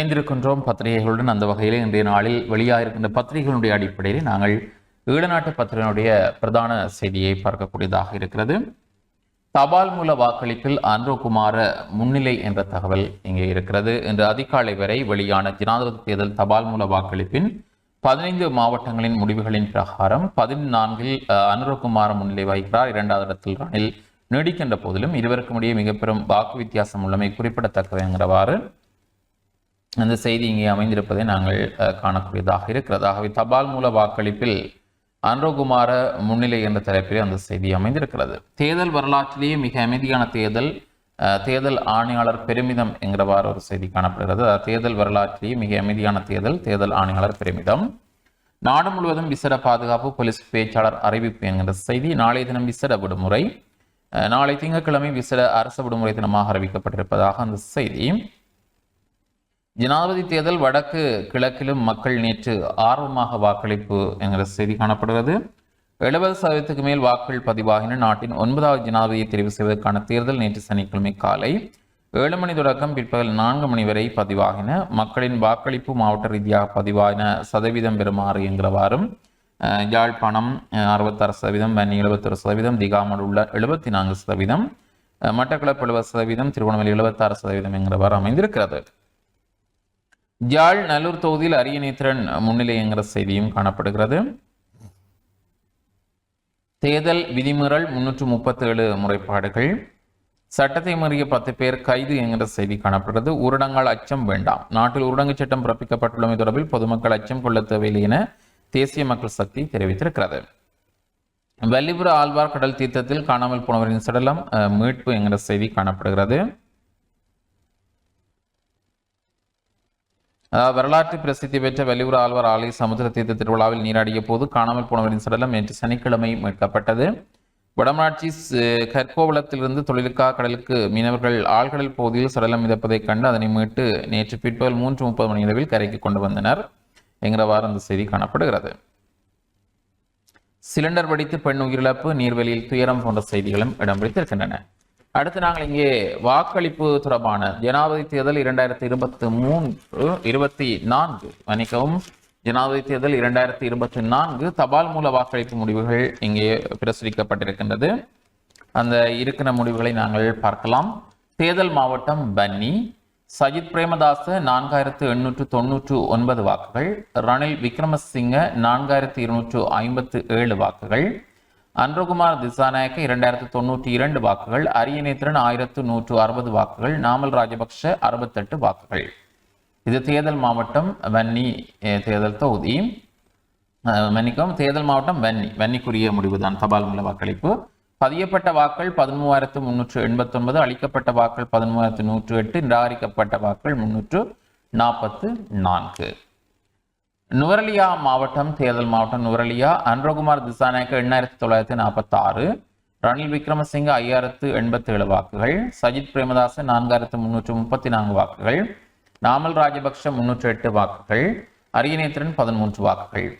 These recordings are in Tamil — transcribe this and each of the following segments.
இணைந்திருக்கின்றோம் பத்திரிகைகளுடன் அந்த வகையில் இன்றைய நாளில் வெளியாகிருக்கின்ற பத்திரிகைகளுடைய அடிப்படையில் நாங்கள் ஈழநாட்டு பத்திரிகையினுடைய பிரதான செய்தியை பார்க்கக்கூடியதாக இருக்கிறது. தபால் மூல வாக்களிப்பில் ஆந்திரகுமார முன்னிலை என்ற தகவல் இங்கே இருக்கிறது. இன்று அதிகாலை வரை வெளியான ஜனாதிபதி தேர்தல் தபால் மூல வாக்களிப்பின் பதினைந்து மாவட்டங்களின் முடிவுகளின் பிரகாரம் பதினான்கில் அனுரகுமார முன்னிலை வகிக்கிறார். இரண்டாவது இடத்தில் ரணில் நீடிக்கின்ற போதிலும் இருவருக்கும் இடையே மிக பெரும் வாக்கு வித்தியாசம் உள்ளமை குறிப்பிடத்தக்கது என்கிறவாறு அந்த செய்தி இங்கே அமைந்திருப்பதை நாங்கள் காணக்கூடியதாக இருக்கிறது ஆகவே தபால் மூல வாக்களிப்பில் அன்ரோகுமார முன்னிலை என்ற தலைப்பில் அந்த செய்தி அமைந்திருக்கிறது. தேர்தல் வரலாற்றிலேயே மிக அமைதியான தேர்தல் தேர்தல் ஆணையாளர் பெருமிதம் என்கிறவாறு ஒரு செய்தி காணப்படுகிறது. தேர்தல் வரலாற்றிலேயே மிக அமைதியான தேர்தல் தேர்தல் ஆணையாளர் பெருமிதம். நாடு முழுவதும் விசேட பாதுகாப்பு போலீஸ் பேச்சாளர் அறிவிப்பு என்கிற செய்தி நாளைய தினம் விசேட விடுமுறை. நாளை திங்கட்கிழமை விசேட அரசு விடுமுறை தினமாக அறிவிக்கப்பட்டிருப்பதாக அந்த செய்தி. ஜனாதிபதி தேர்தல் வடக்கு கிழக்கிலும் மக்கள் நேற்று ஆர்வமாக வாக்களிப்பு என்கிற செய்தி காணப்படுகிறது. எழுபது சதவீதத்துக்கு மேல் வாக்குகள் பதிவாகின. நாட்டின் ஒன்பதாவது ஜனாதிபதியை தெரிவு செய்வதற்கான தேர்தல் நேற்று சனிக்கிழமை காலை ஏழு மணி தொடக்கம் பிற்பகல் நான்கு மணி வரை பதிவாகின. மக்களின் வாக்களிப்பு மாவட்ட ரீதியாக பதிவாகின. சதவீதம் பெறுமாறு என்கிறவாறும் யாழ்ப்பாணம் அறுபத்தாறு சதவீதம் வன்னி எழுபத்தொரு சதவீதம் திகாமல் உள்ள எழுபத்தி நான்கு சதவீதம் மட்டக்களப்பு எழுபது சதவீதம் திருவண்ணாமலை எழுபத்தாறு சதவீதம் என்கிறவாறு அமைந்திருக்கிறது. யாழ் நல்லூர் தொகுதியில் அரியநேத்திரன் முன்னிலைங்கிற செய்தியும் காணப்படுகிறது. தேர்தல் விதிமீறல் முன்னூற்று முப்பத்தேழு முறைப்பாடுகள். சட்டத்தை மீறிய பத்து பேர் கைது என்கிற செய்தி காணப்படுகிறது. ஊரடங்கால் அச்சம் வேண்டாம். நாட்டில் ஊரடங்கு சட்டம் பிறப்பிக்கப்பட்டுள்ளமை தொடர்பில் பொதுமக்கள் அச்சம் கொள்ள தேவையில்லை என தேசிய மக்கள் சக்தி தெரிவித்திருக்கிறது. வல்லிபுர ஆழ்வார் கடல் தீர்த்தத்தில் காணாமல் போனவரின் சடலம் அஹ், மீட்பு என்கிற செய்தி காணப்படுகிறது. வரலாற்று பிரசித்தி பெற்ற வெளியூர் ஆழ்வார் ஆலய சமுத்திர தீர்த்த திருவிழாவில் நீராடிய போது காணாமல் போனவரின் சடலம் நேற்று சனிக்கிழமை மீட்கப்பட்டது. வடமராட்சி ஸ்- கற்கோவளத்திலிருந்து தொழிலுக்காக கடலுக்கு மீனவர்கள் ஆழ்கடல் பகுதியில் சடலம் மிதப்பதைக் கண்டு அதனை மீட்டு நேற்று பிற்பகல் மூன்று முப்பது மணி அளவில் கரைக்கு கொண்டு வந்தனர். என்கிறவாறு அந்த செய்தி காணப்படுகிறது. சிலிண்டர் வெடித்து பெண் உயிரிழப்பு நீர்வெளியில் துயரம் போன்ற செய்திகளும் இடம்பிடித்திருக்கின்றன அடுத்து நாங்கள் இங்கே வாக்களிப்பு தொடர்பான ஜனாதிபதி தேர்தல் இரண்டாயிரத்தி இருபத்தி மூன்று இருபத்தி நான்கு மன்னிக்கவும் ஜனாதிபதி தேர்தல் இரண்டாயிரத்தி இருபத்தி நான்கு தபால் மூல வாக்களிப்பு முடிவுகள் இங்கே பிரசுரிக்கப்பட்டிருக்கின்றது. அந்த இருக்கிற முடிவுகளை நாங்கள் பார்க்கலாம். தேர்தல் மாவட்டம் பன்னி சஜித் பிரேமதாச நான்காயிரத்து எண்ணூற்று தொன்னூற்று ஒன்பது வாக்குகள் ரணில் விக்ரமசிங்க நான்காயிரத்து இருநூற்று ஐம்பத்து ஏழு வாக்குகள் அன்றகுமார் திசாநாயக்க இரண்டாயிரத்து தொண்ணூற்றி இரண்டு வாக்குகள் அரியநேத்திரன் ஆயிரத்து நூற்று அறுபது வாக்குகள் நாமல் ராஜபக்ஷ அறுபத்தெட்டு வாக்குகள். இது தேர்தல் மாவட்டம் வன்னி தேர்தல் தொகுதி. மன்னிக்கவும் தேர்தல் மாவட்டம் வன்னி வன்னிக்குரிய முடிவுதான். தபால் மூல வாக்களிப்பு. பதியப்பட்ட வாக்கள் பதிமூவாயிரத்து முன்னூற்று எண்பத்தொன்பது அளிக்கப்பட்ட வாக்கள் பதிமூவாயிரத்து நூற்று எட்டு நிராகரிக்கப்பட்ட வாக்கள் முன்னூற்று நாற்பத்து நான்கு. நுவரலியா மாவட்டம் தேர்தல் மாவட்டம் நுவரலியா அன்ரகுமார் திசாநாயக்க எண்ணாயிரத்தி தொள்ளாயிரத்தி நாற்பத்தி ஆறு ரணில் விக்ரமசிங்க ஐயாயிரத்து எண்பத்தி ஏழு வாக்குகள். சஜித் பிரேமதாச நான்காயிரத்து முன்னூற்று முப்பத்தி நான்கு வாக்குகள். நாமல் ராஜபக்ஷ முன்னூற்றி எட்டு வாக்குகள். அரியநேத்திரன் பதிமூன்று வாக்குகள்.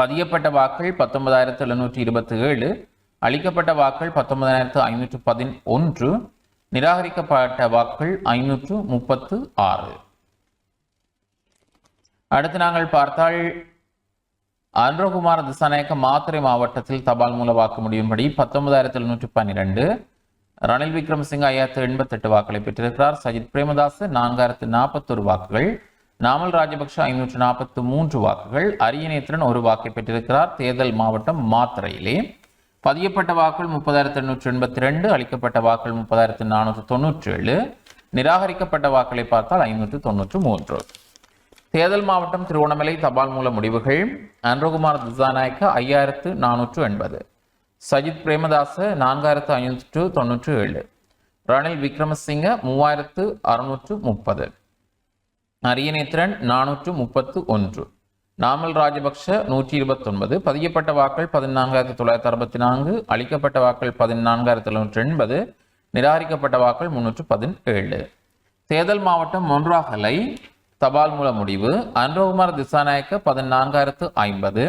பதியப்பட்ட வாக்குகள் பத்தொன்பதாயிரத்து எழுநூற்றி இருபத்தி ஏழு அளிக்கப்பட்ட வாக்குகள் பத்தொன்பதாயிரத்து ஐநூற்று பதினொன்று. நிராகரிக்கப்பட்ட வாக்குகள் ஐநூற்று முப்பத்து ஆறு. அடுத்து நாங்கள் பார்த்தால் அன்றகுமார் திசாநாயக்கம் மாத்திரை மாவட்டத்தில் தபால் மூல வாக்கு முடியும்படி பத்தொன்பதாயிரத்தி எழுநூற்றி பன்னிரெண்டு ரணில் விக்ரமசிங்க ஐயாயிரத்து எண்பத்தெட்டு வாக்களை பெற்றிருக்கிறார். சஜித் பிரேமதாஸ் நான்காயிரத்து நாற்பத்தொரு வாக்குகள். நாமல் ராஜபக்ஷ ஐநூற்று நாற்பத்து மூன்று வாக்குகள். அரியநேத்திரன் ஒரு வாக்கை பெற்றிருக்கிறார். தேர்தல் மாவட்டம் மாத்திரையிலே. பதியப்பட்ட வாக்குகள் முப்பதாயிரத்து எண்ணூற்று எண்பத்தி ரெண்டு அளிக்கப்பட்ட வாக்குகள் முப்பதாயிரத்து நானூற்று தொண்ணூற்றி ஏழு நிராகரிக்கப்பட்ட வாக்களை பார்த்தால் ஐநூற்று தொண்ணூற்று மூன்று. தேர்தல் மாவட்டம் திருவண்ணாமலை தபால் மூல முடிவுகள். அன்றகுமார் திசாநாயக்க ஐயாயிரத்து நானூற்று எண்பது. சஜித் பிரேமதாச நான்காயிரத்து ஐநூற்று தொண்ணூற்று ஏழு. ரணில் விக்ரமசிங்க மூவாயிரத்து அறுநூற்று முப்பது. அரியநேத்திரன் நானூற்று முப்பத்து ஒன்று. நாமல் ராஜபக்ஷ நூற்றி இருபத்தொன்பது. பதியப்பட்ட வாக்கள் பதினான்காயிரத்தி தொள்ளாயிரத்தி அறுபத்தி நான்கு. அளிக்கப்பட்ட வாக்கள் பதினான்காயிரத்தி தொண்ணூற்றி எண்பது. நிராகரிக்கப்பட்ட வாக்கள் முன்னூற்று பதினேழு. தேர்தல் மாவட்டம் மொன்றாகலை தபால் மூல முடிவு. அன்ரோகுமார் திசாநாயக்க பதினான்காயிரத்து ஐம்பது.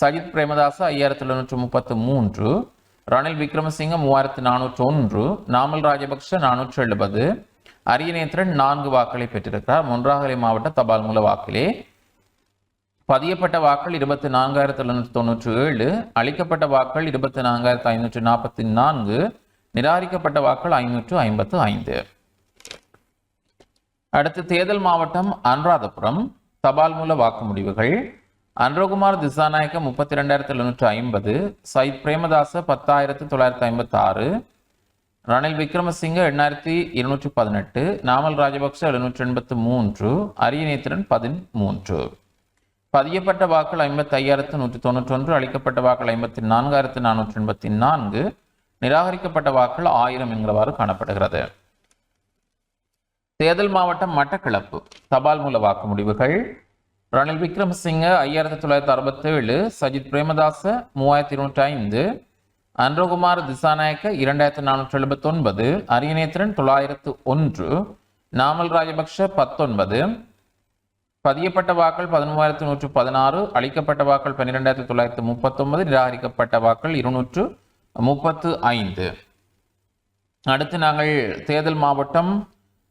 சஜித் பிரேமதாச ஐயாயிரத்தி எழுநூற்று முப்பத்து மூன்று. ரணில் விக்ரமசிங்க மூவாயிரத்து நானூற்று ஒன்று. நாமல் ராஜபக்ஷ நானூற்று எழுபது. அரியநேத்திரன் நான்கு வாக்களை பெற்றிருக்கிறார். மொன்றாகலை மாவட்ட தபால் மூல வாக்கிலே பதியப்பட்ட வாக்கள் இருபத்தி நான்காயிரத்து எழுநூற்றி தொண்ணூற்றி ஏழு. அளிக்கப்பட்ட வாக்கள் இருபத்தி நான்காயிரத்து ஐநூற்றி நாற்பத்தி நான்கு. நிராகரிக்கப்பட்ட வாக்கள் ஐநூற்று ஐம்பத்து ஐந்து. அடுத்து தேர்தல் மாவட்டம் அனுராதபுரம் தபால் மூல வாக்கு முடிவுகள். அன்றகுமார் திசாநாயக்க முப்பத்தி ரெண்டாயிரத்தி எழுநூற்று ஐம்பது சயித் பிரேமதாச பத்தாயிரத்து தொள்ளாயிரத்தி ஐம்பத்தி ஆறு ரணில் விக்ரமசிங்க எண்ணாயிரத்தி இருநூற்றி பதினெட்டு நாமல் ராஜபக்ச எழுநூற்றி எண்பத்து மூன்று அரியநேத்திரன் பதிமூன்று பதியப்பட்ட வாக்கள் ஐம்பத்தி ஐயாயிரத்து நூற்றி தொண்ணூற்றொன்று அளிக்கப்பட்ட வாக்கள் ஐம்பத்தி நான்காயிரத்து நானூற்றி எண்பத்தி நான்கு நிராகரிக்கப்பட்ட வாக்கள் ஆயிரம் என்கிறவாறு காணப்படுகிறது. தேர்தல் மாவட்டம் மட்டக்களப்பு. தபால் மூல வாக்கு முடிவுகள் ரணில் விக்ரமசிங்க ஐயாயிரத்தி தொள்ளாயிரத்தி அறுபத்தேழு சஜித் பிரேமதாச மூவாயிரத்தி இருநூற்றி ஐந்து அன்றகுமார் திசாநாயக்க இரண்டாயிரத்தி நானூற்றி எழுபத்தி ஒன்பது அரியநேத்திரன் தொள்ளாயிரத்து ஒன்று நாமல் ராஜபக்ஷ பத்தொன்பது பதியப்பட்ட வாக்கள் பதிமூவாயிரத்தி நூற்று பதினாறு அளிக்கப்பட்ட வாக்கள் பன்னிரெண்டாயிரத்தி தொள்ளாயிரத்தி முப்பத்தொன்பது நிராகரிக்கப்பட்ட வாக்கள் இருநூற்று முப்பத்து ஐந்து. அடுத்து நாங்கள் தேர்தல் மாவட்டம்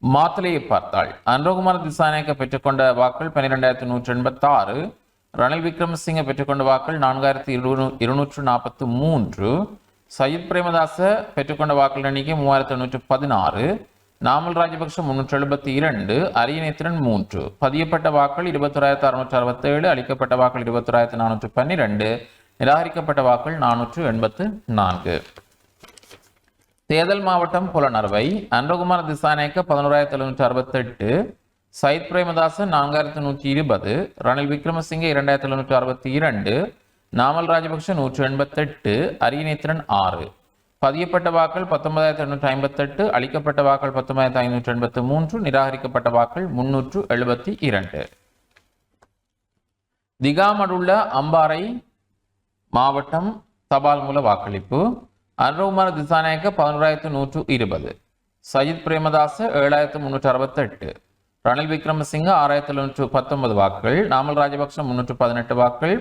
மாத்தலையை பார்த்தாள். அன்றகுமார் திசாநாயக்க பெற்றுக்கொண்ட வாக்கள் பன்னிரெண்டாயிரத்தி நூற்றி எண்பத்தி ஆறு ரணில் விக்ரமசிங்க பெற்றுக்கொண்ட வாக்கள் நான்காயிரத்தி இருநூ இருநூற்று நாற்பத்து மூன்று. சயித் பிரேமதாச பெற்றுக்கொண்ட வாக்கள் எண்ணிக்கை மூவாயிரத்தி எண்ணூற்று பதினாறு. நாமல் ராஜபக்ஷ முன்னூற்றி எழுபத்தி இரண்டு அரியநேத்திரன் மூன்று. பதியப்பட்ட வாக்கள் இருபத்தொராயிரத்தி அறுநூற்று அறுபத்தேழு அளிக்கப்பட்ட வாக்கள் இருபத்தொராயிரத்தி நானூற்று பன்னிரெண்டு. நிராகரிக்கப்பட்ட வாக்கள் நானூற்று எண்பத்து நான்கு. தேர்தல் மாவட்டம் புலனர்வை. அன்றகுமார் திசானேக்க பதினோராயிரத்தி எழுநூற்றி அறுபத்தெட்டு. சயித் பிரேமதாசன் நான்காயிரத்தி நூற்றி இருபது. ரணில் விக்ரமசிங்கே இரண்டாயிரத்தி எழுநூற்றி அறுபத்தி இரண்டு. நாமல் ராஜபக்ஷ நூற்றி எண்பத்தெட்டு. அரியநேத்திரன் ஆறு. பதியப்பட்ட வாக்கள் பத்தொன்பதாயிரத்தி எண்ணூற்றி ஐம்பத்தெட்டு. அளிக்கப்பட்ட வாக்கள் பத்தொன்பதாயிரத்தி ஐநூற்றி எண்பத்தி மூன்று. நிராகரிக்கப்பட்ட வாக்கள் முன்னூற்று எழுபத்தி இரண்டு. திகாமடுள்ள அம்பாறை மாவட்டம் தபால் மூல வாக்களிப்பு. அன்ரகுமார் திசாநாயக்க பதினோராயிரத்து நூற்று இருபது சஜித் பிரேமதாச ஏழாயிரத்து முன்னூற்று அறுபத்தெட்டு ரணில் விக்ரமசிங்க ஆறாயிரத்தி எழுநூற்று பத்தொன்பது வாக்குகள் நாமல் ராஜபக்ஷ முன்னூற்று பதினெட்டு வாக்குகள்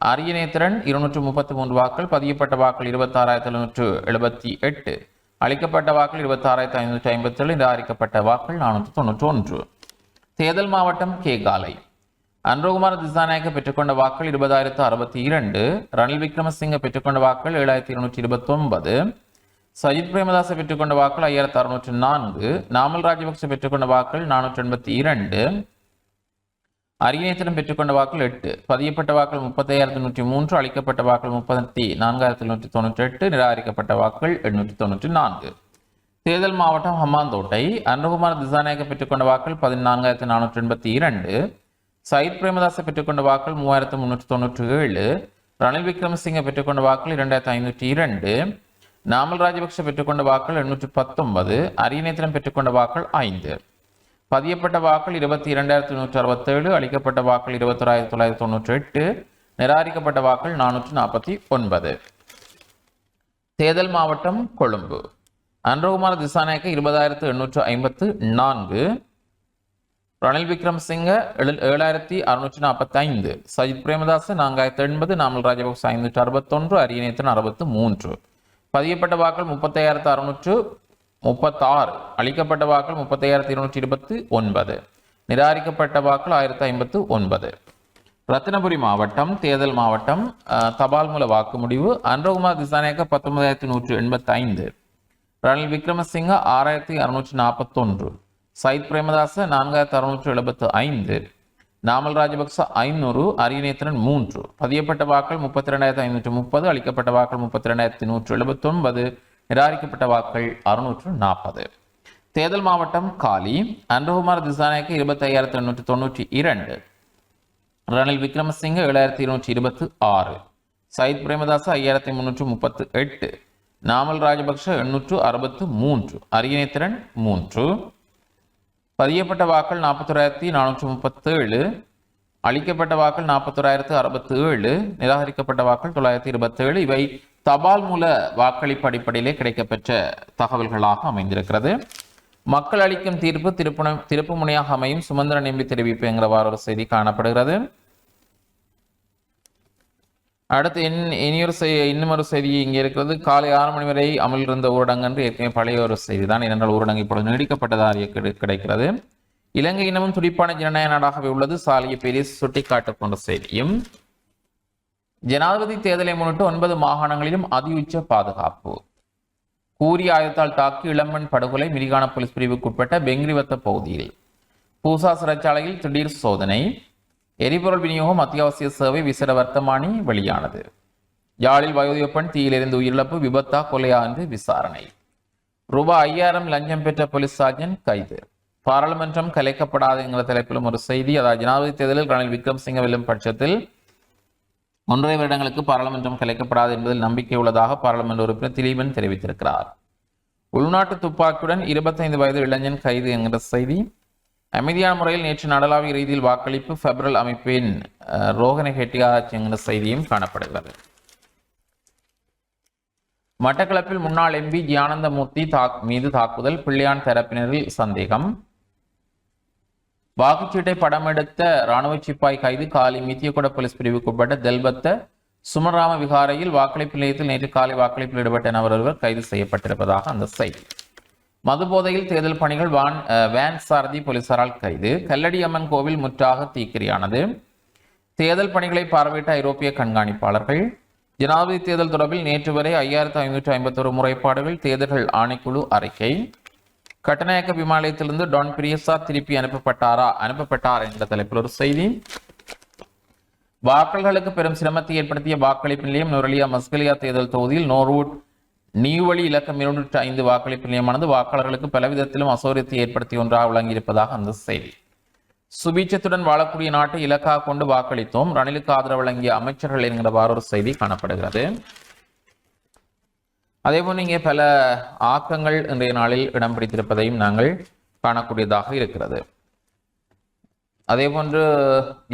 அரியநேத்திரன் இருநூற்று முப்பத்தி மூன்று வாக்கள் பதியப்பட்ட வாக்கள் இருபத்தாறாயிரத்தி எழுநூற்று எழுபத்தி எட்டு அளிக்கப்பட்ட வாக்கள் இருபத்தாறாயிரத்தி ஐநூற்றி ஐம்பத்தி ஏழு நிராகரிக்கப்பட்ட வாக்கள் நானூற்று தொன்னூற்றி ஒன்று தேர்தல் மாவட்டம் கேகாலை அன்றகுமார் திசாநாயக்க பெற்றுக்கொண்ட வாக்கள் இருபதாயிரத்து அறுபத்தி இரண்டு. ரணில் விக்ரமசிங்க பெற்றுக்கொண்ட வாக்கள் ஏழாயிரத்தி இருநூற்றி இருபத்தி ஒன்பது சஜித் பிரேமதாச பெற்றுக்கொண்ட வாக்கள் ஐயாயிரத்து அறுநூற்று நான்கு. நாமல் ராஜபக்ச பெற்றுக்கொண்ட வாக்கள் நானூற்றி எண்பத்தி இரண்டு. அரியநேத்திரம் பெற்றுக்கொண்ட வாக்கள் எட்டு. பதியப்பட்ட வாக்கள் முப்பத்தையாயிரத்தி நூற்றி மூன்று அளிக்கப்பட்ட வாக்கள் முப்பத்தி நான்காயிரத்தி நூற்றி தொண்ணூற்றி எட்டு நிராகரிக்கப்பட்ட வாக்கள் எண்ணூற்றி தொண்ணூற்றி நான்கு. தேர்தல் மாவட்டம் ஹம்மாந்தோட்டை அன்றகுமார் திசாநாயக்க பெற்றுக்கொண்ட வாக்கள் பதினான்காயிரத்தி நானூற்றி எண்பத்தி இரண்டு. சயித் பிரேமதாசை பெற்றுக்கொண்ட வாக்கள் மூவாயிரத்து முன்னூற்றி தொண்ணூற்றி ஏழு. ரணில் விக்ரமசிங்க பெற்றுக்கொண்ட வாக்கள் இரண்டாயிரத்தி ஐநூற்றி இரண்டு. நாமல் ராஜபக்ஷ பெற்றுக்கொண்ட வாக்கள் எண்ணூற்றி பத்தொன்பது. அரியநேத்திரம் பெற்றுக்கொண்ட வாக்கள் ஐந்து. பதியப்பட்ட வாக்கள் இருபத்தி இரண்டாயிரத்தி நூற்றி அறுபத்தேழு. அளிக்கப்பட்ட வாக்கள் இருபத்தொராயிரத்தி தொள்ளாயிரத்தி தொண்ணூற்றி எட்டு. நிராகரிக்கப்பட்ட வாக்கள் நானூற்றி நாற்பத்தி ஒன்பது. தேர்தல் மாவட்டம் கொழும்பு. அன்றகுமார் திசாநாயக்க இருபதாயிரத்து எண்ணூற்று ஐம்பத்து நான்கு. ரணில் விக்ரமசிங்க எழு- ஏழாயிரத்தி அறுநூற்றி நாற்பத்தி ஐந்து சஜித் பிரேமதாச நான்காயிரத்தி எண்பது நாமல் ராஜபக்ச ஐநூற்றி அறுபத்தொன்று அரியநேத்தன் அறுபத்து மூன்று. பதியப்பட்ட வாக்கள் முப்பத்தையாயிரத்து அறுநூற்று முப்பத்தாறு. அளிக்கப்பட்ட வாக்கள் முப்பத்தையாயிரத்தி இருநூற்றி இருபத்தி ஒன்பது. நிராகரிக்கப்பட்ட வாக்கள் ஆயிரத்தி ஐம்பத்து ஒன்பது. ரத்தினபுரி மாவட்டம் தேர்தல் மாவட்டம் தபால் மூல வாக்கு முடிவு அன்றகுமார் திசாநாயக்க பத்தொன்பதாயிரத்தி நூற்று எண்பத்தி ஐந்து ரணில் விக்ரமசிங்க ஆறாயிரத்தி அறுநூற்றி நாற்பத்தொன்று. சயித் பிரேமதாச நான்காயிரத்தி அறுநூற்று எழுபத்து ஐந்து நாமல் ராஜபக்ச ஐநூறு அரியநேத்திரன் மூன்று. பதியப்பட்ட வாக்கள் முப்பத்தி ரெண்டாயிரத்தி ஐநூற்று முப்பது அளிக்கப்பட்ட வாக்கள் முப்பத்தி ரெண்டாயிரத்தி நூற்று எழுபத்தொன்பது நிராகரிக்கப்பட்ட வாக்கள் அறுநூற்று நாற்பது. தேர்தல் மாவட்டம் காலி அன்றகுமார் திசாநாயக்க இருபத்தி ஐயாயிரத்தி எண்ணூற்றி தொண்ணூற்றி இரண்டு ரணில் விக்ரமசிங்க ஏழாயிரத்தி இருநூற்றி இருபத்தி ஆறு சயித் பிரேமதாச ஐயாயிரத்தி முன்னூற்று முப்பத்து எட்டு நாமல் ராஜபக்ஷ எண்ணூற்று அறுபத்து மூன்று அரியநேத்திரன் மூன்று பதியப்பட்ட வாக்கள் நாற்பத்தொராயிரத்தி நானூற்றி முப்பத்தேழு அளிக்கப்பட்ட வாக்கள் நாற்பத்தொராயிரத்து அறுபத்தி ஏழு நிராகரிக்கப்பட்ட வாக்கள் தொள்ளாயிரத்தி இருபத்தேழு. இவை தபால் மூல வாக்களிப்பு அடிப்படையிலே கிடைக்கப்பெற்ற தகவல்களாக அமைந்திருக்கிறது. மக்கள் அளிக்கும் தீர்ப்பு திருப்புண திருப்பு முனையாக அமையும் சுமந்திர நம்பி தெரிவிப்பு என்கிறவாறு ஒரு செய்தி காணப்படுகிறது. அடுத்து இன் இனியொரு செய் இன்னும் ஒரு செய்தி இங்கே இருக்கிறது. காலை ஆறு மணி வரை அமல் இருந்த ஊரடங்கு என்று ஏற்கனவே பழைய ஒரு செய்தி தான் ஏனென்றால் ஊரடங்கு இப்பொழுது நீடிக்கப்பட்டதாக கிடை- கிடைக்கிறது. இலங்கை இனமும் துடிப்பான ஜனநாயக நாடாகவே உள்ளது. சாலிய பெரிய சுட்டிக்காட்டு போன்ற செய்தியும் ஜனாதிபதி தேர்தலை முன்னிட்டு ஒன்பது மாகாணங்களிலும் அதியுச்ச பாதுகாப்பு. கூறிய ஆயுதத்தால் தாக்கி இளம்பெண் படுகொலை மிரிகான போலீஸ் பிரிவுக்குட்பட்ட பெங்கிரிவத்த பகுதியில். பூசா சிறைச்சாலையில் திடீர் சோதனை. எரிபொருள் விநியோகம் அத்தியாவசிய சேவை விசேட வர்த்தமானி வெளியானது. யாழில் வயோதிக பெண் தீயிலிருந்து உயிரிழப்பு விபத்தா கொலையா என்று விசாரணை. ரூபாய் ஐயாயிரம் லஞ்சம் பெற்ற போலீஸ் சார்ஜன் கைது. பாராளுமன்றம் கலைக்கப்படாது என்கிற தலைப்பிலும் ஒரு செய்தி. அதாவது ஜனாதிபதி தேர்தலில் ரணில் விக்ரம்சிங்க வெல்லும் பட்சத்தில் ஒன்றரை வருடங்களுக்கு பாராளுமன்றம் கலைக்கப்படாது என்பதில் நம்பிக்கை உள்ளதாக பாராளுமன்ற உறுப்பினர் திலீபன் தெரிவித்திருக்கிறார். உள்நாட்டு துப்பாக்கியுடன் இருபத்தைந்து வயது இளைஞன் கைது என்கிற செய்தி. அமைதியான முறையில் நேற்று நடலாவிய ரீதியில் வாக்களிப்பு பெப்ரல் அமைப்பின் ரோகனை ரோகன செய்தியும் காணப்படுகிறது. மட்டக்களப்பில் முன்னாள் எம்பி ஜியானந்தமூர்த்தி தாக் மீது தாக்குதல் பிள்ளையான் தரப்பினரில் சந்தேகம். வாக்குச்சீட்டை படமெடுத்த ராணுவ சிப்பாய் கைது காலி மித்தியகுட போலீஸ் பிரிவுக்குட்பட்ட தெல்பத்த சுமராம விகாரையில் வாக்களிப்பு நிலையத்தில் நேற்று காலை வாக்களிப்பில் ஈடுபட்ட நபர் ஒருவர் கைது செய்யப்பட்டிருப்பதாக அந்த செய்தி. மதுபோதையில் தேர்தல் பணிகள் வான் வேன் சாரதி போலீசாரால் கைது. கல்லடி அம்மன் கோவில் முற்றாக தீக்கிரியானது. தேர்தல் பணிகளை பார்வையிட்ட ஐரோப்பிய கண்காணிப்பாளர்கள். ஜனாதிபதி தேர்தல் தொடர்பில் நேற்று வரை ஐயாயிரத்து ஐநூற்று ஐம்பத்தொரு முறைப்பாடுகள் தேர்தல்கள் ஆணைக்குழு அறிக்கை. கட்டநாயக்க விமானத்திலிருந்து டான் பிரியசா திருப்பி அனுப்பப்பட்டாரா? அனுப்பப்பட்டார் என்ற தலைப்பில் ஒரு செய்தி. வாக்காளர்களுக்கு பெரும் சிரமத்தை ஏற்படுத்திய வாக்களிப்பு நிலையம் நுரலியா மஸ்கலியா தேர்தல் தொகுதியில் நோர்வுட் நீவழி இலக்கம் இருநூற்று ஐந்து வாக்களிப்பு நிலையமானது வாக்காளர்களுக்கு பலவிதத்திலும் அசௌரியத்தை ஏற்படுத்திய ஒன்றாக வழங்கியிருப்பதாக அந்த செய்தி. சுபீட்சத்துடன் வாழக்கூடிய நாட்டை இலக்காக கொண்டு வாக்களித்தோம். ரணிலுக்கு ஆதரவு வழங்கிய அமைச்சர்கள் என்கிறவாறு ஒரு செய்தி காணப்படுகிறது. அதேபோல் இங்கே பல ஆக்கங்கள் இன்றைய நாளில் இடம் பிடித்திருப்பதையும் நாங்கள் காணக்கூடியதாக இருக்கிறது. அதேபோன்று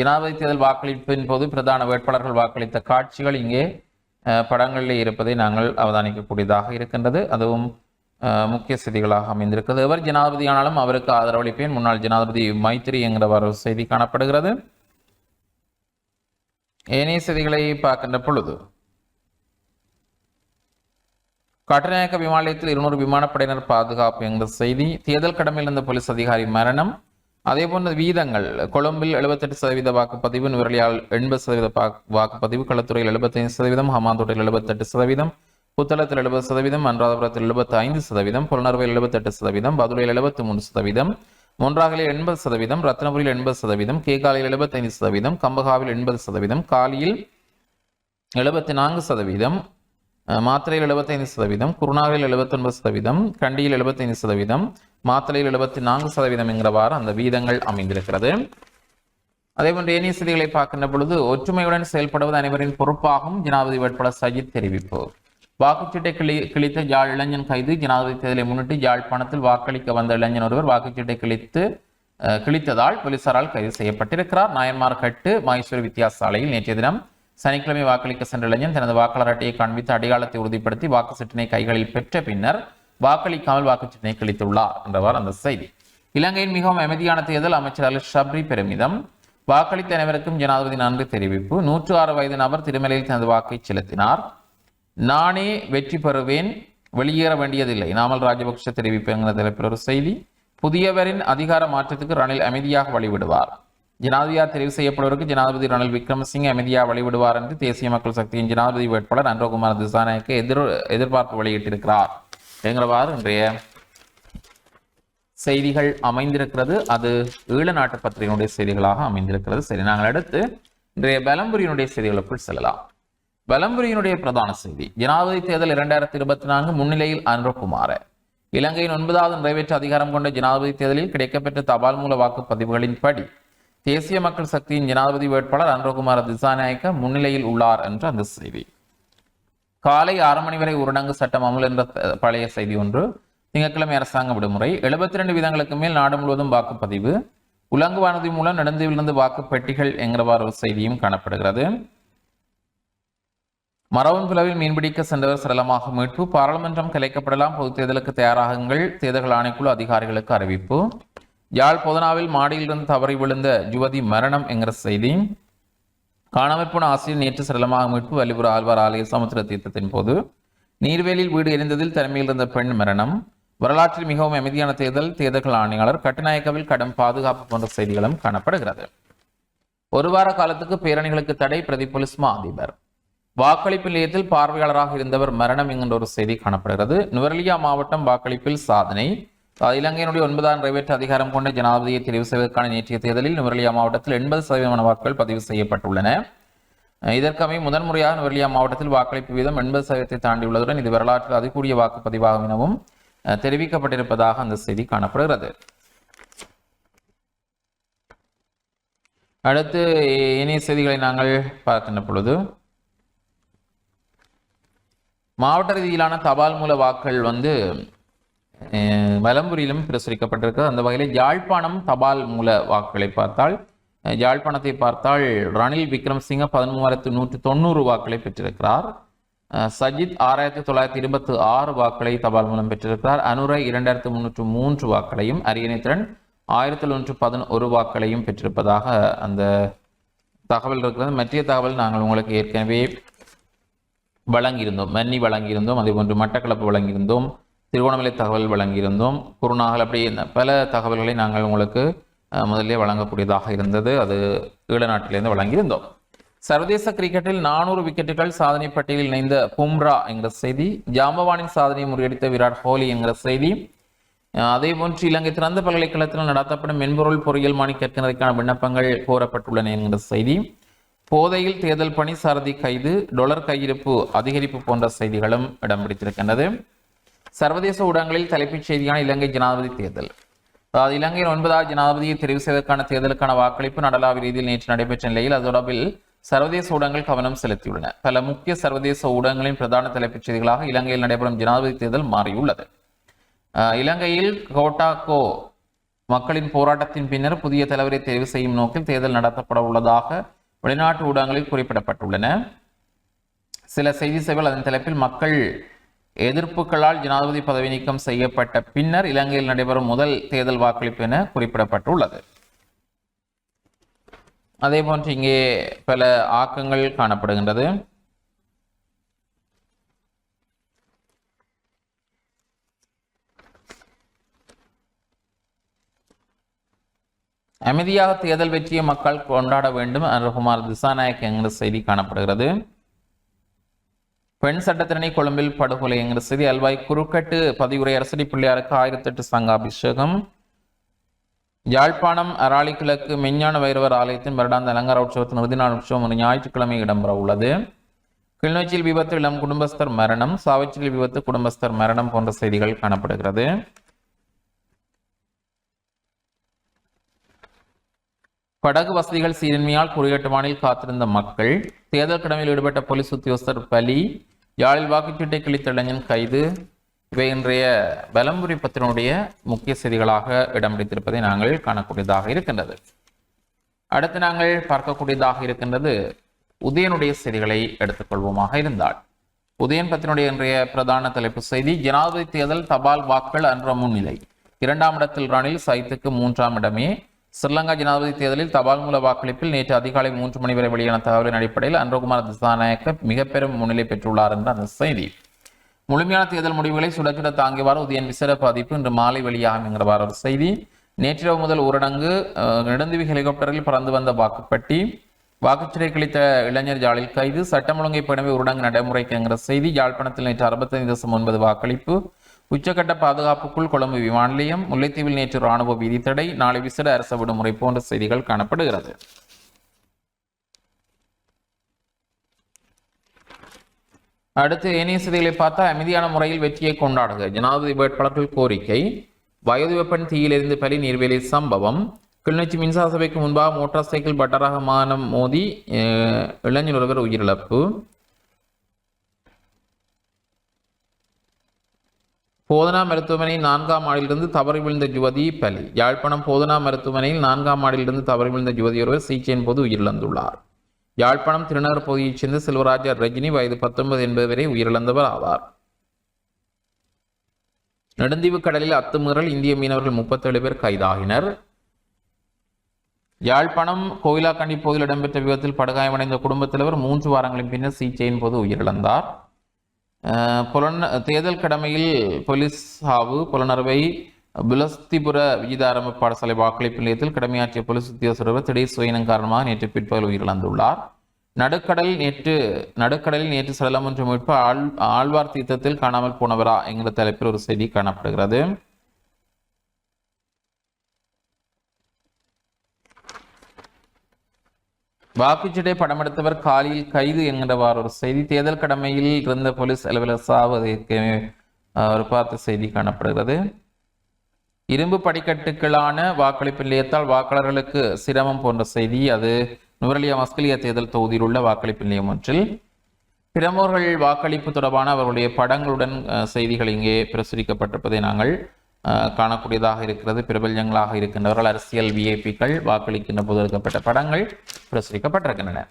ஜனாதிபதி தேர்தல் வாக்களிப்பின் போது பிரதான வேட்பாளர்கள் வாக்களித்த காட்சிகள் இங்கே படங்களில் இருப்பதை நாங்கள் அவதானிக்கக்கூடியதாக இருக்கின்றது. அதுவும் முக்கிய செய்திகளாக அமைந்திருக்கிறது. எவர் ஜனாதிபதியானாலும் அவருக்கு ஆதரவளிப்பேன். முன்னாள் ஜனாதிபதி மைத்திரி என்கிற ஒரு செய்தி காணப்படுகிறது. ஏனைய செய்திகளை பார்க்கின்ற பொழுது கட்டுநாயக்க விமானத்தில் இருநூறு விமானப்படையினர் பாதுகாப்பு என்ற செய்தி தேர்தல் கடமையில் இருந்த போலீஸ் அதிகாரி மரணம் அதே போன்ற வீதங்கள். கொழும்பில் 78% சதவீத வாக்குப்பதிவு நுவரலியால் எண்பது சதவீத வாக்கு- வாக்குப்பதிவு களத்துறையில் 75% சதவீதம் ஹமாந்தோட்டையில் 78% சதவீதம் புத்தளத்தில் 70% சதவீதம் அனுராதபுரத்தில் 75% சதவீதம் புலனர்வையில் 78% சதவீதம் பதுளையில் 73% சதவீதம் மொன்றாகலில் எண்பது சதவீதம் ரத்னபுரியில் எண்பது சதவீதம் கேகாலில் 75% சதவீதம் கம்பகாவில் எண்பது சதவீதம் காலியில் எழுபத்தி நான்கு சதவீதம் மாத்திரையில் எழுபத்தைந்து சதவீதம் குருநாகலில் எழுபத்தொன்பது சதவீதம் கண்டியில் எழுபத்தைந்து சதவீதம் மாத்திரையில் எழுபத்தி நான்கு சதவீதம் என்கிறவாறு அந்த வீதங்கள் அமைந்திருக்கிறது. அதேபோன்று ஏனைய செய்திகளை பார்க்கின்ற பொழுது ஒற்றுமையுடன் செயல்படுவது அனைவரின் பொறுப்பாகும் ஜனாதிபதி வேட்பாளர் சஜித் தெரிவிப்பு. வாக்குச்சீட்டை கிளி கிழித்த யாழ் இளைஞன் கைது ஜனாதிபதி தேர்தலை முன்னிட்டு யாழ்ப்பாணத்தில் வாக்களிக்க வந்த இளைஞன் ஒருவர் வாக்குச்சீட்டை கிழித்து கிழித்ததால் போலீசாரால் கைது செய்யப்பட்டிருக்கிறார். நாயன்மார் கட்டு மைசூர் வித்தியாசாலையில் நேற்றைய தினம் சனிக்கிழமை வாக்களிக்க சென்ற இளைஞன் தனது வாக்காளர் அட்டையை காண்பித்து அடையாளத்தை உறுதிப்படுத்தி வாக்கு சீட்டினை கைகளில் பெற்ற பின்னர் வாக்களிக்காமல் வாக்குச்சீட்டினை கழித்துள்ளார் என்றவாறு அந்த செய்தி. இலங்கையின் மிகவும் அமைதியான தேர்தல் அமைச்சர் அல் ஷப்ரி பெருமிதம். வாக்களித்த அனைவருக்கும் ஜனாதிபதி நன்றி தெரிவிப்பு. நூற்று ஆறு வயது நபர் திருமலையில் தனது வாக்கை செலுத்தினார். நானே வெற்றி பெறுவேன் வெளியேற வேண்டியதில்லை. நாமல் ராஜபக்ஷ தெரிவிப்பு என்கிற தலைப்பில் ஒரு செய்தி. புதியவரின் அதிகார மாற்றத்துக்கு ரணில் அமைதியாக வழிவிடுவார். ஜனாதிபதியாக தெரிவு செய்யப்படுவதற்கு ஜனாதிபதி ரணில் விக்ரமசிங்க அமைதியாக வழிவிடுவார் என்று தேசிய மக்கள் சக்தியின் ஜனாதிபதி வேட்பாளர் அன்றகுமார் திசாநாயக்கு எதிர் எதிர்பார்ப்பு வெளியிட்டிருக்கிறார். என்கிறவாறு இன்றைய செய்திகள் அமைந்திருக்கிறது. அது ஈழ நாட்டு பத்திரிகையினுடைய செய்திகளாக அமைந்திருக்கிறது. சரி நாங்கள் அடுத்து இன்றைய பலம்புரியினுடைய செய்திகளுக்குள் செல்லலாம். பலம்புரியினுடைய பிரதான செய்தி ஜனாதிபதி தேர்தல் இரண்டாயிரத்தி இருபத்தி நான்கு முன்னிலையில் அனுரகுமார இலங்கையின் ஒன்பதாவது நிறைவேற்ற அதிகாரம் கொண்ட ஜனாதிபதி தேர்தலில் கிடைக்கப்பெற்ற தபால் மூல வாக்குப்பதிவுகளின் படி தேசிய மக்கள் சக்தியின் ஜனாதிபதி வேட்பாளர் அனுரகுமார திசாநாயக்க முன்னிலையில் உள்ளார் என்ற அந்த செய்தி. காலை ஆறு மணி வரை ஊரடங்கு சட்டம் அமல் என்ற பழைய செய்தி ஒன்று. திங்கட்கிழமை அரசாங்க விடுமுறை. 72 ரெண்டு வீதங்களுக்கு மேல் நாடு முழுவதும் வாக்குப்பதிவு. உலங்கு வானதி மூலம் நடந்துவிழுந்து வாக்கு பெட்டிகள் என்கிறவாறு ஒரு செய்தியும் காணப்படுகிறது. மரவன் புலவில் மீன்பிடிக்க சென்றவர் சரளமாக மீட்பு. பாராளுமன்றம் கலைக்கப்படலாம் பொதுத் தேர்தலுக்கு தயாராகுங்கள். தேர்தல் ஆணைக்குழு அதிகாரிகளுக்கு அறிவிப்பு. யாழ் பொதனாவில் மாடியிலிருந்து தவறி விழுந்த யுவதி மரணம் என்கிற செய்தி. காணாமல் போன ஆசிரியர் நேற்று சரளமாக மீட்பு வலிபுர ஆழ்வார் ஆலய சமுத்திர தீர்த்தத்தின் போது. நீர்வேலியில் வீடு எரிந்ததில் தலைமையில் இருந்த பெண் மரணம். வரலாற்றில் மிகவும் அமைதியான தேர்தல் தேர்தல்கள் ஆணையாளர் கட்டுநாயக்கவில் கடும் பாதுகாப்பு போன்ற செய்திகளும் காணப்படுகிறது. ஒரு வார காலத்துக்கு பேரணிகளுக்கு தடை பிரதி போலீஸ் மா அதிபர் வாக்களிப்பு நிலையத்தில் பார்வையாளராக இருந்தவர் மரணம் என்கின்ற ஒரு செய்தி காணப்படுகிறது. நுவரலியா மாவட்டம் வாக்களிப்பில் சாதனை. இலங்கையினுடைய ஒன்பதாம் நிறைவேற்று அதிகாரம் கொண்ட ஜனாதிபதியை தெரிவு செய்வதற்கான நேற்றைய தேர்தலில் நுவரலியா மாவட்டத்தில் எண்பது சதவீதமான வாக்குகள் பதிவு செய்யப்பட்டுள்ளன. அஹ் இதற்கமை முதன்முறையாக நுவரலியா மாவட்டத்தில் வாக்களிப்பு வீதம் எண்பது சதவீதத்தை தாண்டியுள்ளதுடன் இது வரலாற்றில் அதிகூடிய வாக்குப்பதிவாகும் எனவும் தெரிவிக்கப்பட்டிருப்பதாக அந்த செய்தி காணப்படுகிறது. அடுத்து இணைய செய்திகளை நாங்கள் பார்க்கின்ற பொழுது மாவட்ட ரீதியிலான தபால் மூல வாக்கள் வந்து வலம்புரியிலும் பிரசுரிக்கப்பட்டிருக்கு. அந்த வகையில் யாழ்ப்பாணம் தபால் மூல வாக்குகளை பார்த்தால் யாழ்ப்பாணத்தை பார்த்தால் ரணில் விக்ரம்சிங்க பதிமூவாயிரத்து நூற்று தொண்ணூறு வாக்களை பெற்றிருக்கிறார். சஜித் ஆறாயிரத்தி தொள்ளாயிரத்தி இருபத்தி ஆறு வாக்களை தபால் மூலம் பெற்றிருக்கிறார். அனுரை இரண்டாயிரத்து முன்னூற்று மூன்று வாக்களையும் அரியணைத்திறன் ஆயிரத்தி நூற்று பதினொரு வாக்களையும் பெற்றிருப்பதாக அந்த தகவல் இருக்கிறது. மற்ற தகவல் நாங்கள் உங்களுக்கு ஏற்கனவே வழங்கியிருந்தோம் மன்னி வழங்கியிருந்தோம் அதே போன்று மட்டக்களப்பு வழங்கியிருந்தோம். திருவோணமலை தகவல் வழங்கியிருந்தோம். குருநாகல் அப்படி இந்த பல தகவல்களை நாங்கள் உங்களுக்கு முதலே வழங்கக்கூடியதாக இருந்தது. அது ஈழ நாட்டிலிருந்து வழங்கியிருந்தோம். சர்வதேச கிரிக்கெட்டில் நானூறு விக்கெட்டுகள் சாதனை பட்டியலில் இணைந்த பும்ரா என்கிற செய்தி ஜாம்பவானின் சாதனையை முறியடித்த விராட் கோலி என்கிற செய்தி அதே போன்று இலங்கை திறந்த பல்கலைக்கழகத்தில் நடத்தப்படும் மென்பொருள் பொறியியல் மாணி கற்கிறதுக்கான விண்ணப்பங்கள் கோரப்பட்டுள்ளன என்கிற செய்தி போதையில் தேர்தல் பணி சாரதி கைது டொலர் கையிருப்பு அதிகரிப்பு போன்ற செய்திகளும் இடம் பிடித்திருக்கின்றது. சர்வதேச ஊடகங்களில் தலைப்புச் செய்தியான இலங்கை ஜனாதிபதி தேர்தல். அதாவது இலங்கையின் ஒன்பதாவது ஜனாதிபதியை தெரிவு செய்வதற்கான தேர்தலுக்கான வாக்களிப்பு நடலாவிய ரீதியில் நேற்று நடைபெற்ற நிலையில் அது தொடர்பில் சர்வதேச ஊடகங்கள் கவனம் செலுத்தியுள்ளன. பல முக்கிய சர்வதேச ஊடகங்களின் பிரதான தலைப்புச் செய்திகளாக இலங்கையில் நடைபெறும் ஜனாதிபதி தேர்தல் மாறியுள்ளது. இலங்கையில் கோட்டாக்கோ மக்களின் போராட்டத்தின் பின்னர் புதிய தலைவரை தெரிவு செய்யும் நோக்கில் தேர்தல் நடத்தப்பட உள்ளதாக வெளிநாட்டு ஊடகங்களில் குறிப்பிடப்பட்டுள்ளன. சில செய்தி சேவைகள் அதன் தலைப்பில் மக்கள் எதிர்ப்புகளால் ஜனாதிபதி பதவி நீக்கம் செய்யப்பட்ட பின்னர் இலங்கையில் நடைபெறும் முதல் தேர்தல் வாக்களிப்பு என குறிப்பிடப்பட்டுள்ளது. அதே போன்று இங்கே பல ஆக்கங்கள் காணப்படுகின்றது. அமைதியாக தேர்தல் வெற்றியை மக்கள் கொண்டாட வேண்டும் அருகுமார் திசாநாயக் என்கிற செய்தி காணப்படுகிறது. பெண் சட்டத்திரணி கொழும்பில் படுகொலை. என்கிற செய்தி அல்வாய் குறுக்கட்டு பதிவுரை அரசடி பிள்ளையாருக்கு ஆயிரத்தி எட்டு சங்காபிஷேகம் யாழ்ப்பாணம் அராளி கிழக்கு மெஞ்ஞான வைரவர் ஆலயத்தின் வருடாந்த அலங்கார உற்சவத்தின் இறுதி நாள் உற்சவம் ஒரு ஞாயிற்றுக்கிழமை இடம்பெற உள்ளது. கிளிநொச்சியில் விபத்து இளம் குடும்பஸ்தர் மரணம் சாவச்சியில் விபத்து குடும்பஸ்தர் மரணம் போன்ற செய்திகள் காணப்படுகிறது. படகு வசதிகள் சீரின்மையால் குடியேற்றமானில் காத்திருந்த மக்கள் தேர்தல் கடமையில் ஈடுபட்ட போலீஸ் உத்தியோகஸ்தர் பலி யாழில் வாக்குச்சீட்டை கிழித்த இளைஞன் கைது. இவை இன்றைய பலம்புரி பத்தினுடைய முக்கிய செய்திகளாக இடம் பிடித்திருப்பதை நாங்கள் காணக்கூடியதாக இருக்கின்றது. அடுத்து நாங்கள் பார்க்கக்கூடியதாக இருக்கின்றது உதயனுடைய செய்திகளை எடுத்துக்கொள்வோமாக இருந்தால். உதயன் பத்தினுடைய இன்றைய பிரதான தலைப்பு செய்தி ஜனாதிபதி தேர்தல் தபால் வாக்குகள் அன்ற முன்னிலை. இரண்டாம் இடத்தில் ரணில் சைத்துக்கு மூன்றாம் இடமே ஸ்ரீலங்கா ஜனாதிபதி தேர்தலில் தபால் மூல வாக்களிப்பில் நேற்று அதிகாலை மூன்று மணி வரை வெளியான தகவலின் அடிப்படையில் அன்றகுமார் திசாநாயக்க மிக பெரும் முன்னிலை பெற்றுள்ளார் என்ற அந்த செய்தி. முழுமையான தேர்தல் முடிவுகளை சுட தாங்கியவாறு உதயன் விசேட பதிப்பு இன்று மாலை வெளியாகும் என்கிறவாறு ஒரு செய்தி. நேற்றிரவு முதல் ஊரடங்கு அஹ், ஹெலிகாப்டரில் பறந்து வந்த வாக்குப்பட்டி வாக்குச்சிறை கழித்த இளைஞர் ஜாலில் கைது சட்டம் ஒழுங்கை பிணவை ஊரடங்கு நடைமுறைக்கு என்கிற செய்தி யாழ்ப்பாணத்தில் நேற்று அறுபத்தைந்து தசம் ஒன்பது வாக்களிப்பு உச்சகட்ட பாதுகாப்புக்குள் கொழும்பு விமான நிலையம் முல்லைத்தீவில் நேற்று ராணுவ வீதி தடை நாளை விசேட அரச விடுமுறை போன்ற செய்திகள் காணப்படுகிறது. அடுத்து ஏனைய செய்திகளை பார்த்தா அமைதியான முறையில் வெற்றியை கொண்டாடுக. ஜனாதிபதி வேட்பாளர்கள் கோரிக்கை. வயது வெப்பன் தீயிலிருந்து பலி நீர்வேலி சம்பவம். கிளிநொச்சி மின்சார சபைக்கு முன்பாக மோட்டார் சைக்கிள் பட்டராக மானம் மோதி அஹ், இளைஞர் ஒருவர் உயிரிழப்பு. போதனா மருத்துவமனையில் நான்காம் ஆண்டிலிருந்து தவறி விழுந்த யுவதி பலி. யாழ்ப்பாணம் போதனா மருத்துவமனையில் நான்காம் ஆண்டிலிருந்து தவறி விழுந்த யுவதி ஒருவர் சிகிச்சையின் போது உயிரிழந்துள்ளார். யாழ்ப்பாணம் திருநகர் பகுதியைச் சேர்ந்த செல்வராஜா ரஜினி வயது பத்தொன்பது என்பது வரை உயிரிழந்தவர் ஆவார். நெடுந்தீவு கடலில் அத்துமீறல் இந்திய மீனவர்கள் முப்பத்தேழு பேர் கைதாகினர். யாழ்ப்பாணம் கோயிலாக்கண்டி பகுதியில் இடம்பெற்ற விபத்தில் படுகாயமடைந்த குடும்பத் தலைவர் மூன்று வாரங்களின் பின்னர் சிகிச்சையின் போது உயிரிழந்தார். புலன் தேர்தல் கடமையில் போலீஸ் சாவு புலனர்வை புலஸ்திபுர விஜிதாரம்ப பாடசாலை வாக்களிப்பு நிலையத்தில் கடமையாற்றிய போலீஸ் உத்தியோகர் ஒருவர் திடீர் சுயினம் காரணமாக நேற்று பிற்பகல் உயிரிழந்துள்ளார். நடுக்கடல் நேற்று நடுக்கடலில் நேற்று சடலம் ஒன்று மீட்பு ஆழ் ஆழ்வார் தீர்த்தத்தில் காணாமல் போனவரா என்கிற தலைப்பில் ஒரு செய்தி காணப்படுகிறது. வாக்குச்சீட்டை படமெடுத்தவர் காலியில் கைது என்கிறவாறு ஒரு செய்தி தேர்தல் கடமையில் இருந்த போலீஸ் அலுவலர் சாவதற்கு ஒரு பார்த்த செய்தி காணப்படுகிறது. இரும்பு படிக்கட்டுகளான வாக்களிப்பு நிலையத்தால் வாக்காளர்களுக்கு சிரமம் போன்ற செய்தி. அது நுவரலியா மஸ்கலியா தேர்தல் தொகுதியில் உள்ள வாக்களிப்பு நிலையம் ஒன்றில். பிரமுகர்கள் வாக்களிப்பு தொடர்பான அவர்களுடைய படங்களுடன் செய்திகள் இங்கே பிரசுரிக்கப்பட்டிருப்பதை நாங்கள் காணக்கூடியதாக இருக்கிறது. பிரபல்யங்களாக இருக்கின்றவர்கள் அரசியல் விஐபிக்கள் வாக்களிக்கின்ற போது எடுக்கப்பட்ட படங்கள் பிரசுரிக்கப்பட்டிருக்கின்றன.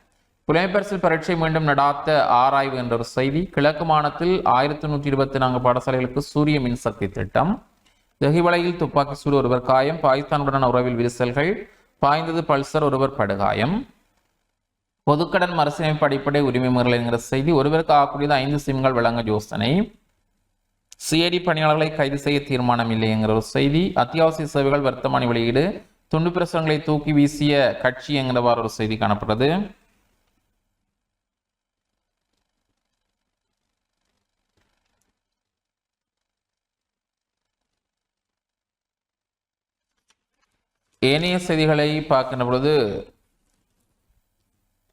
புலமைப்பரிசில் பரீட்சை மீண்டும் நடாத்த ஆராய்வு என்ற ஒரு செய்தி கிழக்கு மாநிலத்தில் ஆயிரத்தி நூற்றி இருபத்தி நான்கு பாடசாலைகளுக்கு சூரிய மின்சக்தி திட்டம். தெஹிவளையில் துப்பாக்கி சூடு ஒருவர் காயம் பாகிஸ்தானுடனான உறவில் விரிசல்கள் பாய்ந்தது பல்சர் ஒருவர் படுகாயம். பொதுக்கடன் மறுசீரமைப்பு அடிப்படை உரிமை முறையில் என்கிற செய்தி ஒருவருக்கு ஆகக்கூடியது ஐந்து சிம்கள் வழங்க யோசனை. சிஐடி பணியாளர்களை கைது செய்ய தீர்மானம் இல்லை என்கிற ஒரு செய்தி அத்தியாவசிய சேவைகள் வர்த்தமானி வெளியீடு துண்டு பிரசுரங்களை தூக்கி வீசிய கட்சி என்கிறவாறு ஒரு செய்தி காணப்படுறது. ஏனைய செய்திகளை பார்க்கின்ற பொழுது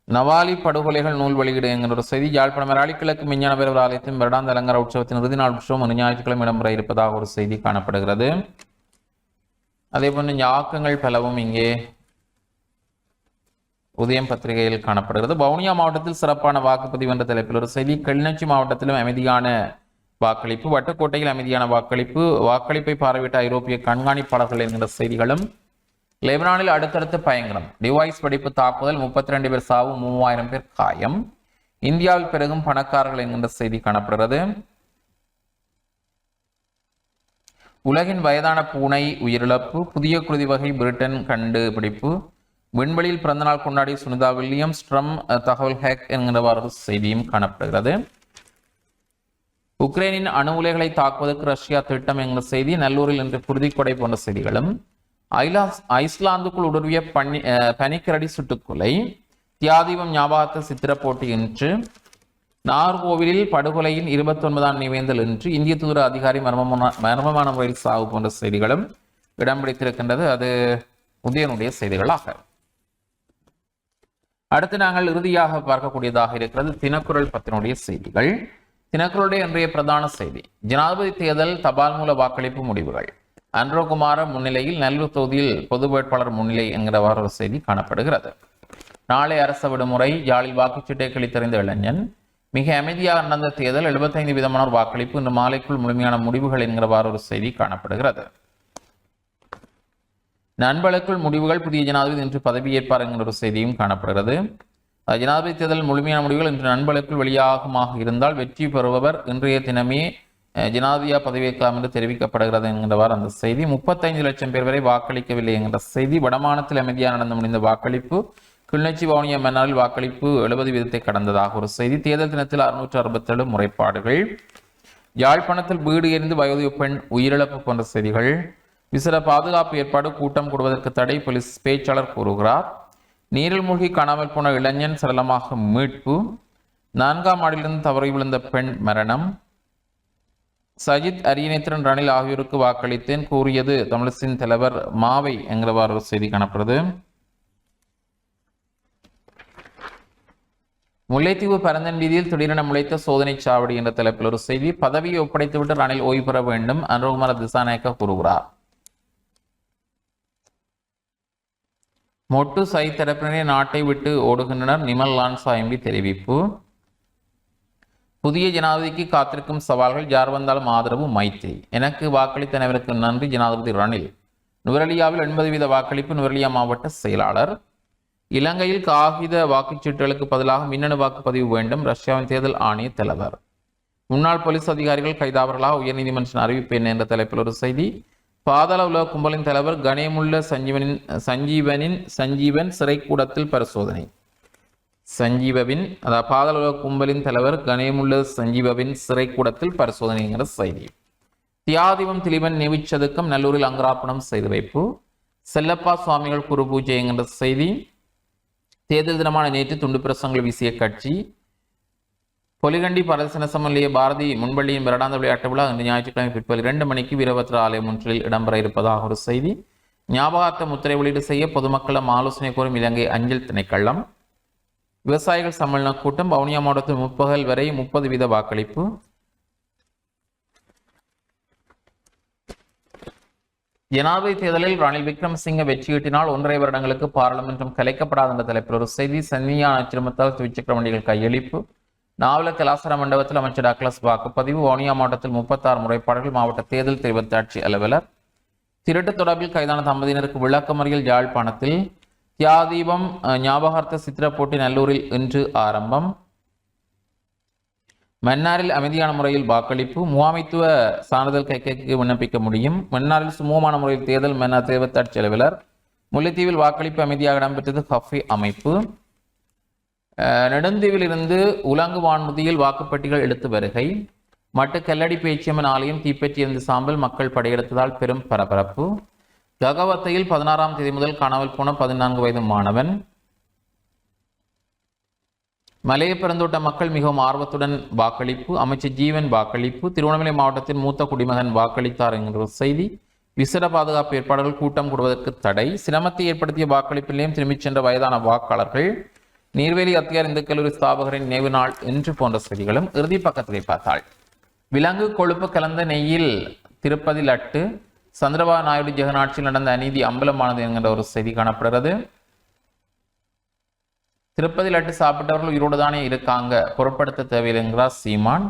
நவாலி படுகொலைகள் நூல் வெளியீடு என்கிற ஒரு செய்தி யாழ்ப்பாணம் மராளி கிழக்கு மிஞ்ஞான பேரவர் ஆலயத்தின் வருடாந்த அலங்கார உற்சவத்தின் இறுதி நாள் உற்சவம் ஒரு ஞாயிற்றுக்கிழமை இடம்பெற இருப்பதாக ஒரு செய்தி காணப்படுகிறது. அதே போன்று ஞாக்கங்கள் பலவும் இங்கே உதயம் பத்திரிகையில் காணப்படுகிறது. வவுனியா மாவட்டத்தில் சிறப்பான வாக்குப்பதிவு என்ற தலைப்பில் ஒரு செய்தி கிளிநொச்சி மாவட்டத்திலும் அமைதியான வாக்களிப்பு வட்டக்கோட்டையில் அமைதியான வாக்களிப்பு வாக்களிப்பை பார்வையிட்ட ஐரோப்பிய கண்காணிப்பாளர்கள் என்கிற செய்திகளும் லெபனானில் அடுத்தடுத்து பயங்கரம். டிவைஸ் வெடிப்பு தாக்குதல் முப்பத்தி ரெண்டு பேர் சாவு மூவாயிரம் பேர் காயம். இந்தியாவில் பெருகும் பணக்காரர்கள் என்கின்ற செய்தி காணப்படுகிறது. உலகின் வயதான பூனை உயிரிழப்பு புதிய குருதி வகை பிரிட்டன் கண்டுபிடிப்பு. விண்வெளியில் பிறந்தநாள் கொண்டாடிய சுனிதா வில்லியம் ஸ்ட்ரம் தகவல் ஹேக் என்கிறவாறு செய்தியும் காணப்படுகிறது. உக்ரைனின் அணு உலைகளை தாக்குவதற்கு ரஷ்யா திட்டம் என்கிற செய்தி நல்லூரில் இன்று குருதிக்கொடை போன்ற செய்திகளும். ஐலாஸ் ஐஸ்லாந்துக்குள் ஊடுருவிய பனி அஹ், பனிக்கரடி சுட்டுக்கொலை தியாதீபம் ஞாபகத்த சித்திர போட்டி என்று நாகர்கோவிலில் படுகொலையின் இருபத்தி ஒன்பதாம் நிவேந்தல் என்று இந்திய தூதர அதிகாரி மர்மமான மர்மமான முறையில் சாவு போன்ற செய்திகளும் இடம் பிடித்திருக்கின்றது. அது உதயனுடைய செய்திகளாக. அடுத்து நாங்கள் இறுதியாக பார்க்கக்கூடியதாக இருக்கிறது தினக்குரல் பத்தினுடைய செய்திகள். தினக்குரலுடைய இன்றைய பிரதான செய்தி. ஜனாதிபதி தேர்தல் தபால் மூல வாக்களிப்பு முடிவுகள். அன்ரோகுமார முன்னிலையில் நல்லூர் தொகுதியில் பொது வேட்பாளர் முன்னிலை என்கிறவாறு ஒரு செய்தி காணப்படுகிறது. நாளை அரச விடுமுறை யாழில் வாக்குச்சீட்டை கழித்தறிந்த இளைஞன் மிக அமைதியாக நடந்த தேர்தல் எழுபத்தைந்து விதமான வாக்களிப்பு இன்று மாலைக்குள் முழுமையான முடிவுகள் என்கிறவாறு ஒரு செய்தி காணப்படுகிறது. நண்பர்களுக்குள் முடிவுகள் புதிய ஜனாதிபதி இன்று பதவியேற்பார் என்கிற ஒரு செய்தியும் காணப்படுகிறது. ஜனாதிபதி தேர்தல் முழுமையான முடிவுகள் இன்று நண்பர்களுக்குள் வெளியாகமாக இருந்தால் வெற்றி பெறுபவர். இன்றைய தினமே ஜனாதிபதியாக பதவியேற்கலாம் என்று தெரிவிக்கப்படுகிறது என்கிறவாறு அந்த செய்தி. முப்பத்தைந்து லட்சம் பேர் வரை வாக்களிக்கவில்லை என்கிற செய்தி. வடமாநிலத்தில் அமைதியாக நடந்து முடிந்த வாக்களிப்பு கிளிநொச்சி வவுனியா மன்னாரில் வாக்களிப்பு எழுபது வீதத்தை கடந்ததாக ஒரு செய்தி. தேர்தல் தினத்தில் அறுநூற்று அறுபத்தேழு முறைப்பாடுகள். யாழ்ப்பாணத்தில் வீடு எரிந்து வயோதிக பெண் உயிரிழப்பு போன்ற செய்திகள். விசிற பாதுகாப்பு ஏற்பாடு கூட்டம் கூடுவதற்கு தடை போலீஸ் பேச்சாளர் கூறுகிறார். நீரில் மூழ்கி காணாமல் போன இளைஞன் சரளமாக மீட்பு. நான்காம் ஆண்டிலிருந்து தவறி விழுந்த பெண் மரணம். சஜித் அரியணைத்திறன் ரணில் ஆகியோருக்கு வாக்களித்தேன். கூறியது தமிழசின் தலைவர் மாவை என்கிறவாறு ஒரு செய்தி காணப்படுது. முல்லைத்தீவு பரந்தன் வீதியில் திடீரென முளைத்த சோதனை சாவடி என்ற தலைப்பில் ஒரு செய்தி. பதவியை ஒப்படைத்துவிட்டு ரணில் ஓய்வு பெற வேண்டும் அனுகுமார திசாநாயக்க கூறுகிறார். மொட்டு சை தரப்பினரே நாட்டை விட்டு ஓடுகின்றனர் நிமல் லான்சா எம்பி தெரிவிப்பு. புதிய ஜனாதிபதிக்கு காத்திருக்கும் சவால்கள் யார் வந்தாலும் ஆதரவு மைத்திரி எனக்கு வாக்களித்த அனைவருக்கு நன்றி ஜனாதிபதி ரணில். நுவரலியாவில் எண்பது வீத வாக்களிப்பு நுவரலியா மாவட்ட செயலாளர். இலங்கையில் காகித வாக்குச்சீட்டுகளுக்கு பதிலாக மின்னணு வாக்குப்பதிவு வேண்டும் ரஷ்யாவின் தேர்தல் ஆணைய தலைவர். முன்னாள் போலீஸ் அதிகாரிகள் கைதாவர்களாக உயர்நீதிமன்றம் அறிவிப்பு என்ன என்ற தலைப்பில் ஒரு செய்தி. பாதாள உலக கும்பலின் தலைவர் கணேமுள்ள சஞ்சீவனின் சஞ்சீவனின் சஞ்சீவன் சிறைக்கூடத்தில் பரிசோதனை. சஞ்சீவவின் அதாவது பாதாள கும்பலின் தலைவர் கணேமுள்ள சஞ்சீவவின் சிறைக்கூடத்தில் பரிசோதனைங்கிற செய்தி. தியாதிபம் திலீபன் நெவிச்சதுக்கும் நல்லூரில் அங்கராப்பணம் செய்து வைப்பு. செல்லப்பா சுவாமிகள் குரு பூஜை என்கின்ற செய்தி. தேர்தல் தினமான நேற்று துண்டு பிரசங்கள் வீசிய கட்சி. பொலிகண்டி பரதசனசமல்லிய பாரதி முன்பள்ளியின் வருடாந்த விளையாட்டு விழா இந்த ஞாயிற்றுக்கிழமை பிற்பகல் இரண்டு மணிக்கு வீரபத்ர ஆலயம் ஒன்றில் இடம்பெற இருப்பதாக ஒரு செய்தி. ஞாபகார்த்த முத்திரை வெளியீடு செய்ய பொதுமக்களும் ஆலோசனை கோரும் இலங்கை அஞ்சல் திணைக்களம். விவசாயிகள் சம்மேளன கூட்டம் வவுனியா மாவட்டத்தில் முற்பகல் வரை முப்பது வீத வாக்களிப்பு. ஜனாதிபதி தேர்தலில் ரணில் விக்ரமசிங்க வெற்றியீட்டினால் ஒன்றரை வருடங்களுக்கு பாராளுமன்றம் கலைக்கப்படாத என்ற தலைப்பில் ஒரு செய்தி சன்னியான அச்சிரமத்தால் துவிச்சக்கரவண்டிகள் கையளிப்பு. நாவல கலாசார மண்டபத்தில் அமைச்சர் டாக்லஸ் வாக்குப்பதிவு வவுனியா மாவட்டத்தில் முப்பத்தாறு முறைப்பாடுகள் மாவட்ட தேர்தல் தெரிவத்தாட்சி அலுவலர். திருட்டு தொடர்பில் கைதான தம்பதியினருக்கு விளக்கமறியல் யாழ்ப்பாணத்தில் தியாதீபம் ஞாபகார்த்த சித்திர போட்டி நல்லூரில் இன்று ஆரம்பம். மன்னாரில் அமைதியான முறையில் வாக்களிப்பு முகாமைத்துவ சான்றிதழ் கைக்கைக்கு விண்ணப்பிக்க முடியும். மன்னாரில் சுமூகமான முறையில் தேர்தல் மன்னார் தேர்தத்தாட்சி அலுவலர் முல்லைத்தீவில் வாக்களிப்பு அமைதியாக இடம்பெற்றது ஹஃபி அமைப்பு. நெடுந்தீவில் இருந்து உலங்கு வான்முதியில் வாக்குப்பட்டிகள் எடுத்து வருகை. மட்டு கல்லடி பேச்சியம்மன் ஆலயம் தீப்பற்றியிருந்த சாம்பல் மக்கள் படையெடுத்ததால் பெரும் பரபரப்பு. ககவத்தையில் பதினாறாம் தேதி முதல் காணாமல் போன பதினான்கு வயது மாணவன். மலைய பிறந்தோட்ட மக்கள் மிகவும் ஆர்வத்துடன் வாக்களிப்பு அமைச்சர் ஜீவன் வாக்களிப்பு திருவண்ணாமலை மாவட்டத்தின் மூத்த குடிமகன் வாக்களித்தார் என்கிற ஒரு செய்தி விசேட பாதுகாப்பு ஏற்பாடுகள் கூட்டம் கூடுவதற்கு தடை சிரமத்தை ஏற்படுத்திய வாக்களிப்பு நிலையம் திரும்பிச் சென்ற வயதான வாக்காளர்கள் நீர்வேலி அத்தியார் இந்து கல்லூரி ஸ்தாபகரின் நினைவு நாள் என்று போன்ற செய்திகளும் இறுதி பக்கத்திலே பார்த்தாள். விலங்கு கொழுப்பு கலந்த நெய்யில் திருப்பதி லட்டு சந்திரபாபு நாயுடு ஜெகநாட்சியில் நடந்த அநீதி அம்பலமானது என்கிற ஒரு செய்தி காணப்படுகிறது. திருப்பதி லட்டு சாப்பிட்டவர்கள் உயிரோடு தானே இருக்காங்க. பொருட்படுத்த தேவையில்லை என்கிறார் சீமான்.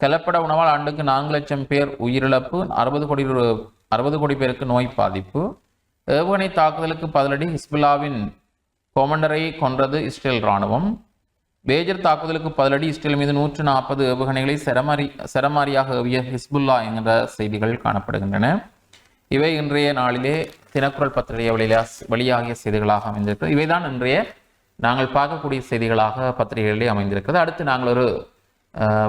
கலப்பட உணவால் ஆண்டுக்கு நான்கு லட்சம் பேர் உயிரிழப்பு அறுபது கோடி அறுபது கோடி பேருக்கு நோய் பாதிப்பு. ஏவுகணை தாக்குதலுக்கு பதிலடி ஹிஸ்புல்லாவின் கொமண்டரை கொன்றது இஸ்ரேல் ராணுவம் பேஜர் தாக்குதலுக்கு பதிலடி இஸ்ரேல் மீது நூற்று நாற்பது ஏவுகணைகளை சரமாரி சரமாரியாக ஏவிய ஹிஸ்புல்லா என்கிற செய்திகள் காணப்படுகின்றன. இவை இன்றைய நாளிலே தினக்குரல் பத்திரிகை வழியா வழியாகிய செய்திகளாக அமைந்திருக்கிறது. இவைதான் இன்றைய நாங்கள் பார்க்கக்கூடிய செய்திகளாக பத்திரிகைகளிலே அமைந்திருக்கிறது. அடுத்து நாங்கள் ஒரு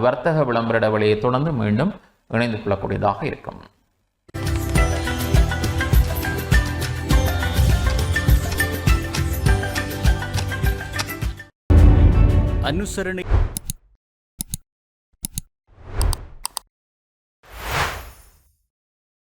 வர்த்தக விளம்பர வழியை தொடர்ந்து மீண்டும் இணைந்து கொள்ளக்கூடியதாக இருக்கும். அனுசரணை